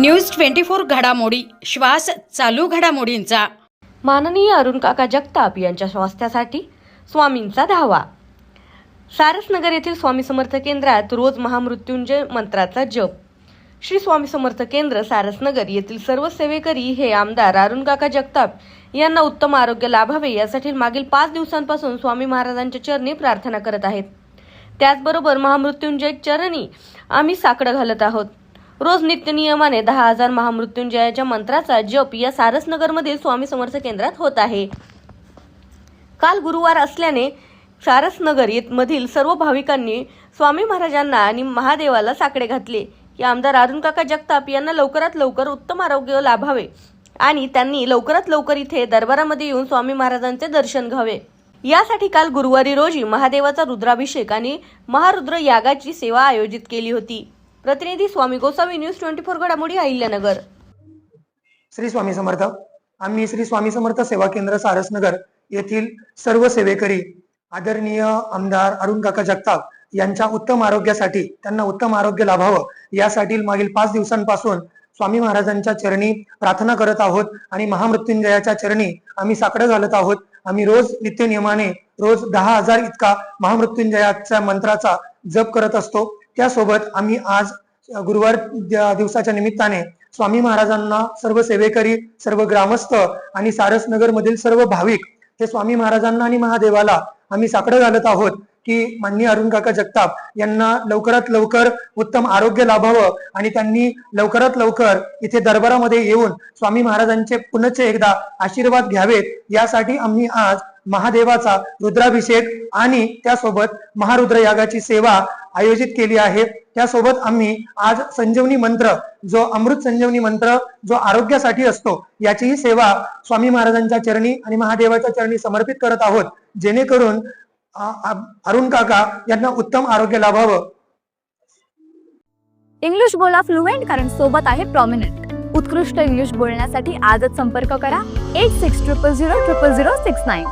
News twenty four घडामोडी. श्वास चालू घडामोडींचा. माननीय अरुण काका जगताप यांच्या स्वास्थ्यासाठी स्वामींचा धावा. सारसनगर येथील स्वामी समर्थ केंद्रात रोज महामृत्युंजय मंत्राचा जप. श्री स्वामी समर्थ केंद्र सारसनगर येथील सर्व सेवेकरी हे आमदार अरुण काका जगताप यांना उत्तम आरोग्य लाभावे यासाठी मागील पाच दिवसांपासून स्वामी महाराजांच्या चरणी प्रार्थना करत आहेत. त्याचबरोबर महामृत्युंजय चरणी आम्ही साकडं घालत आहोत. रोज नित्यनियमाने दहा हजार महामृत्युंजयाच्या मंत्राचा जप या सारसनगरमधील स्वामी समर्थ केंद्रात होत आहे. काल गुरुवार असल्याने सारसनगर मधील सर्व भाविकांनी स्वामी महाराजांना आणि महादेवाला साकडे घातले. की आमदार अरुणकाका जगताप यांना लवकरात लवकर उत्तम आरोग्य लाभावे आणि त्यांनी लवकरात लवकर इथे दरबारामध्ये येऊन स्वामी महाराजांचे दर्शन घ्यावे. यासाठी काल गुरुवारी रोजी महादेवाचा रुद्राभिषेक आणि महारुद्र यागाची सेवा आयोजित केली होती. प्रतिनिधी Swami Gosavi news twenty four घडामोडी अहिल्यानगर श्री स्वामी समर्थ. आम्ही श्री स्वामी समर्थ सेवा केंद्र सारसनगर येथील सर्व सेवेकरी आदरणीय आमदार अरुण काका जगताप यांच्या उत्तम आरोग्यासाठी त्यांना उत्तम आरोग्य लाभावं यासाठी मागील पाच दिवसांपासून स्वामी महाराजांच्या चरणी प्रार्थना करत आहोत आणि महामृत्युंजयाच्या चरणी आम्ही साकडं घालत आहोत. आम्ही रोज नित्य नियमाने रोज दहा हजार इतका महामृत्युंजयाच्या मंत्राचा जप करत असतो. त्यासोबत आम्ही आज गुरुवार दिवसाच्या निमित्ताने स्वामी महाराजांना सर्व सेवेकरी सर्व ग्रामस्थ आणि सारसनगर मधील सर्व भाविक हे स्वामी महाराजांना आणि महादेवाला आम्ही साकडं घालत आहोत की माननीय अरुण काका जगताप यांना लवकरात लवकर उत्तम आरोग्य लाभावं आणि त्यांनी लवकरात लवकर इथे दरबारामध्ये येऊन स्वामी महाराजांचे पुनश्च एकदा आशीर्वाद घ्यावेत. यासाठी आम्ही आज महादेवाचा रुद्राभिषेक आणि त्यासोबत महारुद्र यागाची सेवा आयोजित केली आहे. त्यासोबत आम्ही आज संजीवनी मंत्र जो अमृत संजीवनी मंत्र जो आरोग्यासाठी असतो याचीही सेवा स्वामी महाराजांच्या चरणी आणि महादेवाच्या चरणी समर्पित करत आहोत. जेणेकरून अरुण काका यांना उत्तम आरोग्य लाभावं. इंग्लिश बोला फ्लुएंट कारण सोबत आहे प्रॉमिनंट उत्कृष्ट इंग्लिश बोलण्यासाठी आजच संपर्क करा. Eight six triple zero triple zero six nine